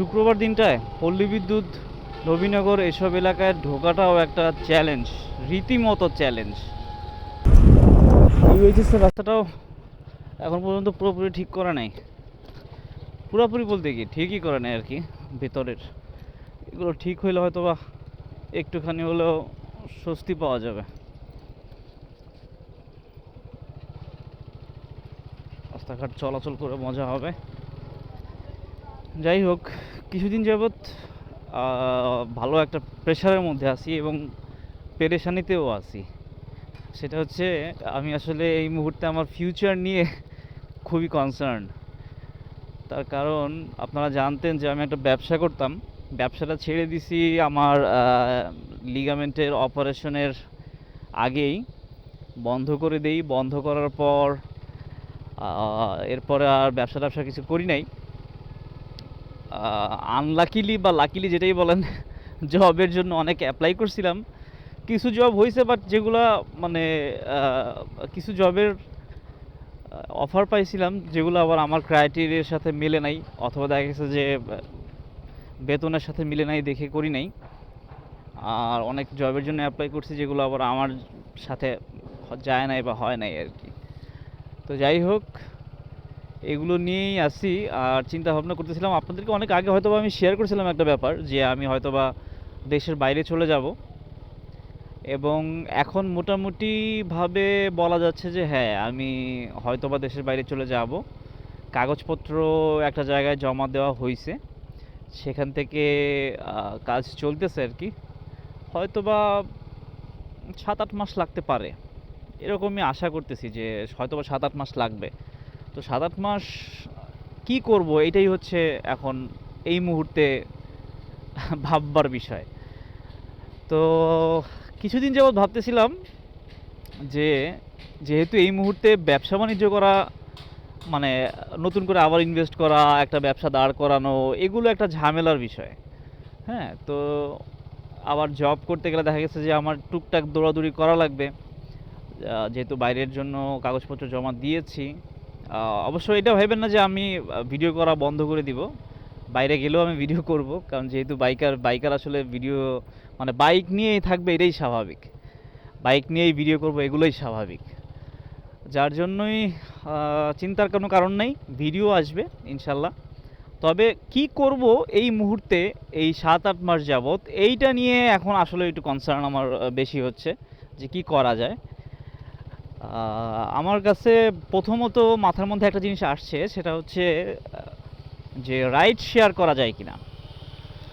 শুক্রবার দিনটায় পল্লী বিদ্যুৎ, নবীনগর এসব এলাকায় ঢোকাটাও একটা চ্যালেঞ্জ রীতিমতো চ্যালেঞ্জ ইউএইচএসের রাস্তাটাও এখন পর্যন্ত পুরোপুরি ঠিক করা নাই। পুরোপুরি বলতে কি, ঠিকই করে নেয় আর কি, ভেতরের। এগুলো ঠিক হইলে হয়তো বা একটুখানি হলেও স্বস্তি পাওয়া যাবে। রাস্তাঘাট চলাচল করে মজা হবে। যাই হোক, কিছুদিন যাবৎ ভালো একটা প্রেশারের মধ্যে আছি এবং পেরেশানিতেও আছি। সেটা হচ্ছে, আমি আসলে এই মুহূর্তে আমার ফিউচার নিয়ে খুবই কনসার্ন তার কারণ, আপনারা জানতেন যে আমি একটা ব্যবসা করতাম। ব্যবসাটা ছেড়ে দিছি আমার লিগামেন্টের অপারেশনের আগেই। বন্ধ করে দেই। বন্ধ করার পর এরপরে আর ব্যবসা ট্যাবসা কিছু করি নাই। আনলাকিলি বা লাকিলি যেটাই বলেন জবের জন্য অনেক অ্যাপ্লাই করছিলাম। কিছু জব হয়েছে বাট যেগুলা মানে কিছু জবের অফার পাইছিলাম, যেগুলো আবার আমার ক্রাইটেরিয়ার সাথে মেলে নাই, অথবা দেখা গেছে যে, বেতনের সাথে মিলে নাই দেখে করি নাই। আর অনেক জবের জন্য অ্যাপ্লাই করছি, যেগুলো আবার আমার সাথে যায় নাই বা হয় নাই আর কি। তো যাই হোক এগুলো নিয়েই আসি আর চিন্তা ভাবনা করতেছিলাম। আপনাদেরকে অনেক আগে হয়তোবা আমি শেয়ার করেছিলাম একটা ব্যাপার যে আমি হয়তো বা দেশের বাইরে চলে যাব। এবং এখন মোটামুটিভাবে বলা যাচ্ছে যে হ্যাঁ আমি হয়তো বা দেশের বাইরে চলে যাব। কাগজপত্র একটা জায়গায় জমা দেওয়া হয়েছে সেখান থেকে কাজ চলতেছে আর কি। হয়তো বা সাত আট মাস লাগতে পারে। এরকমই আশা করতেছি যে হয়তো বা সাত আট মাস লাগবে। তো সাত আট মাস কি করব? এটাই হচ্ছে এখন এই মুহূর্তে ভাববার বিষয়। তো কিছুদিন যাবৎ ভাবতেছিলাম যে যেহেতু এই মুহূর্তে ব্যবসা বাণিজ্য করা মানে নতুন করে আবার ইনভেস্ট করা, একটা ব্যবসা দাঁড় করানো, এগুলো একটা ঝামেলার বিষয়। হ্যাঁ তো আবার জব করতে গেলে দেখা গেছে যে আমার টুকটাক দৌড়াদৌড়ি করা লাগবে। যেহেতু বাইরের জন্য কাগজপত্র জমা দিয়েছি অবশ্য এটা ভাবেন না যে আমি ভিডিও করা বন্ধ করে দিব। বাইরে গেলেও আমি ভিডিও করব, কারণ যেহেতু বাইকার বাইকার আসলে ভিডিও মানে বাইক নিয়েই থাকবে এটাই স্বাভাবিক। বাইক নিয়েই ভিডিও করব এগুলোই স্বাভাবিক। যার জন্যই চিন্তার কোনো কারণ নেই ভিডিও আসবে, ইনশাল্লাহ। তবে কি করব এই মুহূর্তে, এই সাত, আট মাস যাবত এইটা নিয়ে এখন আসলে একটু কনসার্ন আমার বেশি হচ্ছে, যে কি করা যায়। আমার কাছে প্রথমত মাথার মধ্যে একটা জিনিস আসছে, সেটা হচ্ছে যে রাইড শেয়ার করা যায় কিনা।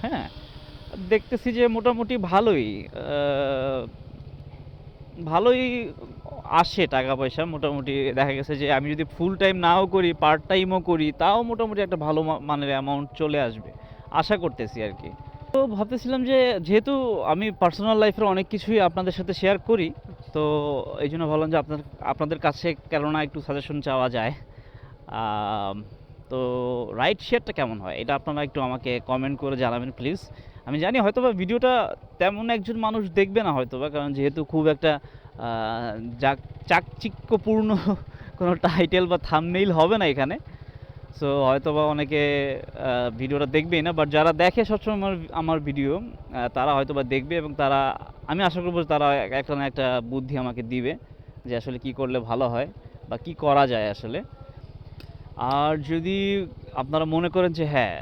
হ্যাঁ দেখতেছি যে মোটামুটি ভালোই ভালোই আসে টাকা পয়সা। মোটামুটি দেখা গেছে যে আমি যদি ফুল টাইম নাও করি পার্ট টাইমও করি, তাও মোটামুটি একটা ভালো মানের অ্যামাউন্ট চলে আসবে। আশা করতেছি আর কি। তো ভাবতেছিলাম যে, যেহেতু আমি পার্সোনাল লাইফের অনেক কিছুই আপনাদের সাথে শেয়ার করি তো এই জন্য ভাবলাম যে আপনার, আপনাদের কাছে কেননা একটু সাজেশন চাওয়া যায়। তো রাইট শেয়ারটা কেমন হয়? এটা আপনারা একটু আমাকে কমেন্ট করে জানাবেন প্লিজ আমি জানি হয়তো বা ভিডিওটা তেমন একজন মানুষ দেখবে না হয়তো বা কারণ যেহেতু খুব একটা চাকচিক্যপূর্ণ কোনো টাইটেল বা থামনেইল হবে না এখানে। সো হয়তো বা অনেকে ভিডিওটা দেখবেই না বাট যারা দেখে সবসময় আমার আমার ভিডিও তারা হয়তো বা দেখবে এবং তারা, আমি আশা করব তারা এক- একটা না একটা বুদ্ধি আমাকে দিবে যে আসলে কি করলে ভালো হয় বা কি করা যায় আসলে। আর যদি আপনারা মনে করেন যে হ্যাঁ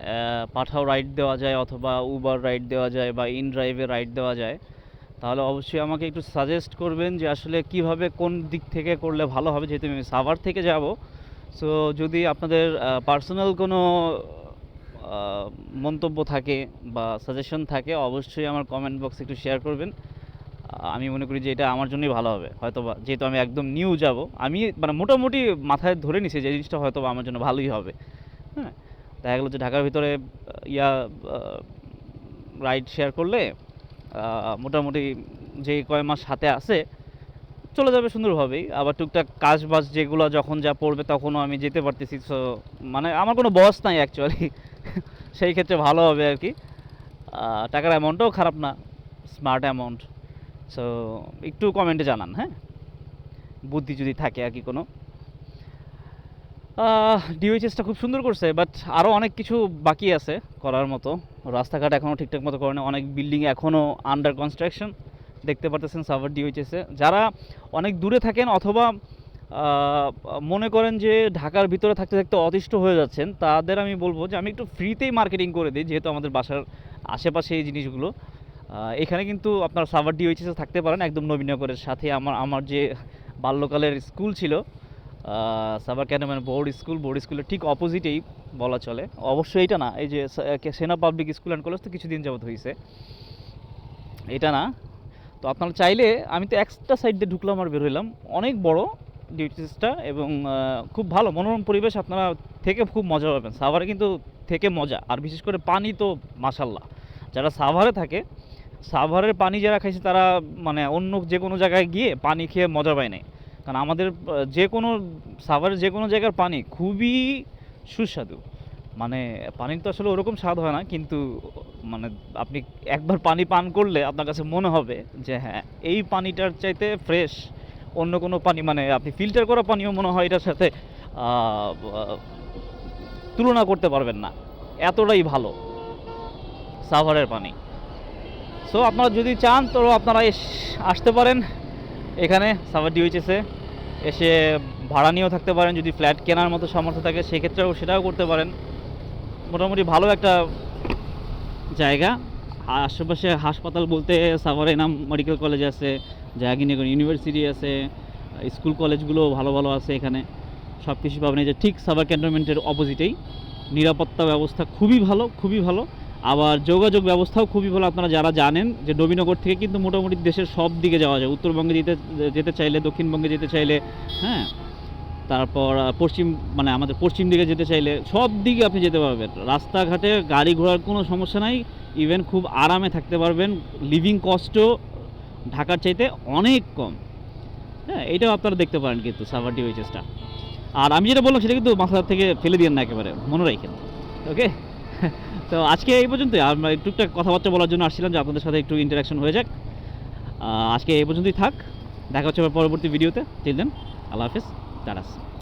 পাঠাও রাইড দেওয়া যায় অথবা উবার রাইড দেওয়া যায় বা ইন ড্রাইভে রাইড দেওয়া যায়, তাহলে অবশ্যই আমাকে একটু সাজেস্ট করবেন যে আসলে কীভাবে কোন দিক থেকে করলে ভালো হবে। যেহেতু আমি সাভার থেকে যাব সো যদি আপনাদের পার্সোনাল কোনো মন্তব্য থাকে বা সাজেশন থাকে, অবশ্যই আমার কমেন্ট বক্সে একটু শেয়ার করবেন। আমি মনে করি যে এটা আমার জন্যই ভালো হবে। হয়তো বা যেহেতু আমি একদম নিউ যাব, আমি মানে মোটামুটি মাথায় ধরে নিছি যে জিনিসটা হয়তো আমার জন্য ভালোই হবে। হ্যাঁ দেখা গেলো যে ঢাকার ভিতরে ইয়া রাইড শেয়ার করলে মোটামুটি যে কয় মাস হাতে আছে চলে যাবে সুন্দরভাবেই। আবার টুকটাক কাজ বাজ যেগুলো যখন যা পড়বে তখনও আমি যেতে পারতেছি। সো মানে আমার কোনো বস নাই অ্যাকচুয়ালি সেই ক্ষেত্রে ভালো হবে আর কি। টাকার অ্যামাউন্টটাও খারাপ না। স্মার্ট অ্যামাউন্ট সো একটু কমেন্টে জানান হ্যাঁ? বুদ্ধি যদি থাকে আর কি কোনো। ডিওএইচএসটা খুব সুন্দর করছে বাট আরও অনেক কিছু বাকি আছে করার মতো। রাস্তাঘাট এখনও ঠিকঠাক মতো করে না অনেক বিল্ডিং এখনও আন্ডার কনস্ট্রাকশন দেখতে পারতেছেন সাভার ডিওএইচএসে যারা অনেক দূরে থাকেন অথবা মনে করেন যে ঢাকার ভিতরে থাকতে থাকতে অতিষ্ঠ হয়ে যাচ্ছেন, তাদের আমি বলব যে আমি একটু ফ্রিতেই মার্কেটিং করে দিই, যেহেতু আমাদের বাসার আশেপাশে এই জিনিসগুলো। এখানে কিন্তু আপনার সাভার ডিওএইচএসে থাকতে পারেন, একদম নবীনগরের সাথে আমার আমার যে বাল্যকালের স্কুল ছিল Savar cantonment board school, board স্কুলের ঠিক অপোজিটেই বলা চলে। অবশ্যই এটা না, এই যে সেনা পাবলিক স্কুল অ্যান্ড কলেজ তো কিছুদিন যাবত হয়েছে এটা না তো আপনারা চাইলে আমি তো এক্সট্রা সাইড দিয়ে ঢুকলাম আর বের হইলাম। অনেক বড় ডিউটিসটা এবং খুব ভালো মনোরম পরিবেশ আপনারা থেকে খুব মজা পাবেন। সাভারে কিন্তু থেকে মজা। আর বিশেষ করে পানি তো মাসাল্লাহ যারা সাভারে থাকে, সাভারের পানি যারা খাইছে তারা মানে অন্য যে কোনো জায়গায় গিয়ে পানি খেয়ে মজা পায় নাই। কারণ আমাদের যে কোনো সাভারের যে কোনো জায়গার পানি খুবই সুস্বাদু। মানে পানির তো আসলে ওরকম স্বাদ হয় না, কিন্তু মানে আপনি একবার পানি পান করলে আপনার কাছে মনে হবে যে হ্যাঁ এই পানিটার চাইতে ফ্রেশ অন্য কোনো পানি মানে আপনি ফিল্টার করা পানিও মনে হয় এটার সাথে তুলনা করতে পারবেন না। এতটাই ভালো সাভারের পানি। সো আপনারা যদি চান, তো আপনারা আসতে পারেন এখানে সাভার ডিওইচএসে এসে ভাড়া নিয়েও থাকতে পারেন, যদি ফ্ল্যাট কেনার মতো সামর্থ্য থাকে, সেক্ষেত্রেও সেটাও করতে পারেন। মোটামুটি ভালো একটা জায়গা। আশেপাশে হাসপাতাল বলতে সাভারে নাম মেডিকেল কলেজ আছে, জাহাঙ্গীরনগর ইউনিভার্সিটি আছে, স্কুল কলেজগুলো ভালো ভালো আছে এখানে। সব কিছু পাবেন। এই যে ঠিক সাভার ক্যান্টনমেন্টের অপোজিটেই। নিরাপত্তা ব্যবস্থা খুবই ভালো খুবই ভালো। আবার যোগাযোগ ব্যবস্থাও খুবই ভালো আপনারা যারা জানেন যে নবীনগর থেকে কিন্তু মোটামুটি দেশের সব দিকে যাওয়া যায়। উত্তরবঙ্গে যেতে যেতে চাইলে, দক্ষিণবঙ্গে যেতে চাইলে হ্যাঁ। তারপর পশ্চিম মানে আমাদের পশ্চিম দিকে যেতে চাইলে সব দিকে আপনি যেতে পারবেন। রাস্তাঘাটে গাড়ি ঘোড়ার কোনো সমস্যা নাই। ইভেন খুব আরামে থাকতে পারবেন। লিভিং কস্টও ঢাকার চাইতে অনেক কম। হ্যাঁ এটাও আপনারা দেখতে পারেন কিন্তু সাভার ডিওএইচএসটা আর আমি যেটা বললাম সেটা কিন্তু মাথা থেকে ফেলে দিয়েন না একেবারে। মনে রাখেন। ওকে তো আজকে এই পর্যন্তই। আমরা টুকটাক কথাবার্তা বলার জন্য আসছিলাম যে আপনাদের সাথে একটু ইন্টারাকশন হয়ে যাক। আজকে এই পর্যন্তই থাক। দেখা হচ্ছে পরবর্তী ভিডিওতে টিল দেন আল্লাহ হাফেজ। 따랐습니다.